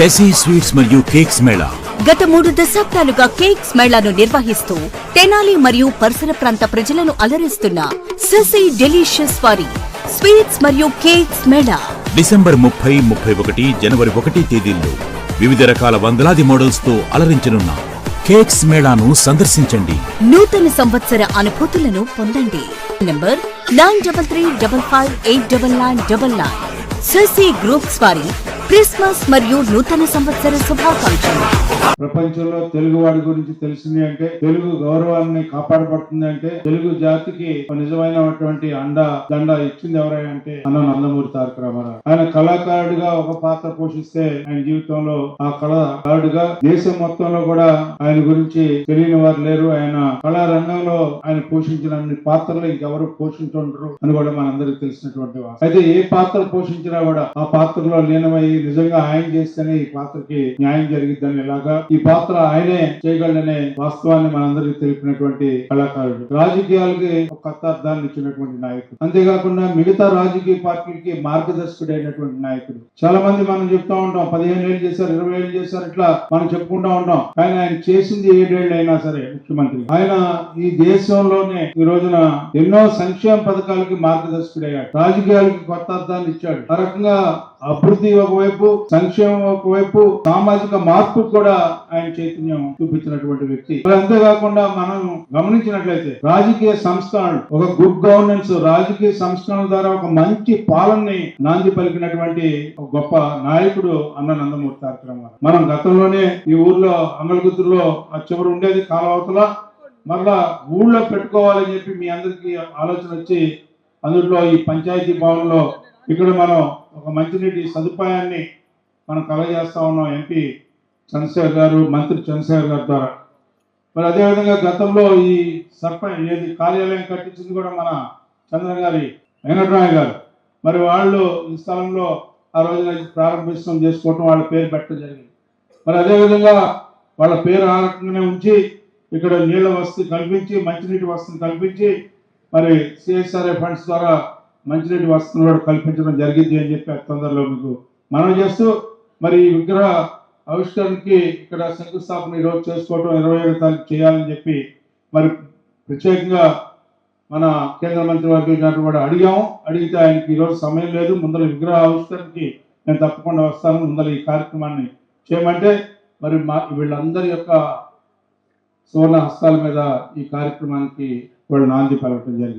Shashi sweets మరియు cakes Mela. గత మూడు దశాబ్దాలుగా కేక్స్ మేళాను నిర్వహిస్తూ తెనాలి మరియు పరిసర ప్రాంత ప్రజలను అలరిస్తున్న ససి డెలిషియస్ వారి స్వీట్స్ మరియు కేక్స్ మేళా. డిసెంబర్ ముప్పై ముప్పై ఒకటి జనవరి ఒకటి తేదీల్లో వివిధ రకాల వందలాది మోడల్స్తో అలరించనున్న కేక్స్ మేళాను సందర్శించండి. నూతన సంవత్సర అనుభూతులను పొందండి. Number nine double three double five eight double nine double nine. Sasi groups వారి క్రిస్మస్ మరియు నూతన సంవత్సర శుభాకాంక్షలు. ప్రపంచంలో తెలుగు వాడి గురించి తెలిసింది అంటే తెలుగు గౌరవాన్ని కాపాడబడుతుంది అంటే తెలుగు జాతికి నిజమైన నిజమైనటువంటి అండ దండ ఇచ్చింది ఎవరై అంటే అన్న నందమూరి తారక రామారావు. ఆయన కళాకారుడిగా ఒక పాత్ర పోషిస్తే ఆయన జీవితంలో ఆ కళాకారుడిగా దేశం మొత్తంలో కూడా ఆయన గురించి తెలియని వారు లేరు. ఆయన కళా రంగంలో ఆయన పోషించిన అన్ని పాత్రలు ఇంకెవరు పోషించుంటారు అని కూడా మనందరికి తెలిసినటువంటి అయితే ఏ పాత్ర పోషించినా కూడా ఆ పాత్రలో లీనమై నిజంగా ఆయన చేస్తేనే ఈ పాత్రకి న్యాయం జరిగిద్దని ఇలాగా ఈ పాత్ర ఆయనే చేయగలడనే వాస్తవాన్ని మనందరికీ తెలిపినటువంటి కళాకారుడు. రాజకీయాలకి ఒక కొత్త అర్థాన్ని ఇచ్చినటువంటి నాయకుడు. అంతేకాకుండా మిగతా రాజకీయ పార్టీలకి మార్గదర్శకుడైనటువంటి నాయకుడు. చాలా మంది మనం చెప్తా ఉంటాం పదిహేను ఏళ్ళు చేశారు ఇరవై ఏళ్ళు చేశారు ఇట్లా మనం చెప్పుకుంటా ఉంటాం. కానీ ఆయన చేసింది ఏడేళ్ళు అయినా సరే ముఖ్యమంత్రి. ఆయన ఈ దేశంలోనే ఈ రోజున ఎన్నో సంక్షేమ పథకాలకి మార్గదర్శకుడయ్యాడు. రాజకీయాలకి కొత్త అర్థాన్ని ఇచ్చాడు. ఆ రకంగా అభివృద్ధి ఒకవైపు సంక్షేమం ఒకవైపు సామాజిక మార్పు కూడా ఆయన చైతన్యం చూపించినటువంటి వ్యక్తి. అంతేకాకుండా మనం గమనించినట్లయితే రాజకీయ సంస్కరణలు ఒక గుడ్ గవర్నెన్స్ రాజకీయ సంస్కరణల ద్వారా ఒక మంచి పాలనని నాంది పలికినటువంటి ఒక గొప్ప నాయకుడు అన్న నందమూర్తి తారక మనం గతంలోనే ఈ ఊర్లో అమలగుత్తులో ఆ చివరి ఉండేది కాలవతల. మరలా ఊళ్ళో పెట్టుకోవాలని చెప్పి మీ అందరికీ ఆలోచన వచ్చి అందులో ఈ పంచాయతీ భవన్లో ఇక్కడ మనం ఒక మంచినీటి సదుపాయాన్ని మనం కలగజేస్తా ఉన్నాం ఎంపీ చంద్రశేఖర్ గారు మంత్రి చంద్రశేఖర్ గారి ద్వారా. మరి అదేవిధంగా గతంలో ఈ సర్పంచ్ ఏది కార్యాలయం కట్టించింది కూడా మన చంద్ర గారి వెంకటరాయ గారు. మరి వాళ్ళు ఈ స్థలంలో ఆ రోజున ప్రారంభించడం చేసుకోవటం వాళ్ళ పేరు పెట్టడం జరిగింది. మరి అదేవిధంగా వాళ్ళ పేరు ఆ రకంగానే ఉంచి ఇక్కడ నీళ్ళ వసతి కల్పించి మంచినీటి వసతిని కల్పించి మరి సిఎస్ఆర్ఏ ఫండ్స్ ద్వారా మంచినీటి వసతులు కూడా కల్పించడం జరిగింది అని చెప్పి తొందరలో మీకు మనం చేస్తూ మరి ఈ విగ్రహ ఆవిష్కరణకి ఇక్కడ శంకుస్థాపన ఈరోజు చేసుకోవటం ఇరవై ఏడు తారీఖు చేయాలని చెప్పి మరి ప్రత్యేకంగా మన కేంద్ర మంత్రి వర్గ గారు కూడా అడిగాము. అడిగితే ఆయనకి ఈరోజు సమయం లేదు. ముందర విగ్రహ ఆవిష్కరణకి నేను తప్పకుండా వస్తాను. ముందర ఈ కార్యక్రమాన్ని చేయమంటే మరి మా వీళ్ళందరి యొక్క సువర్ణ హస్తాల మీద ఈ కార్యక్రమానికి వాళ్ళు నాంది పలకడం జరిగింది.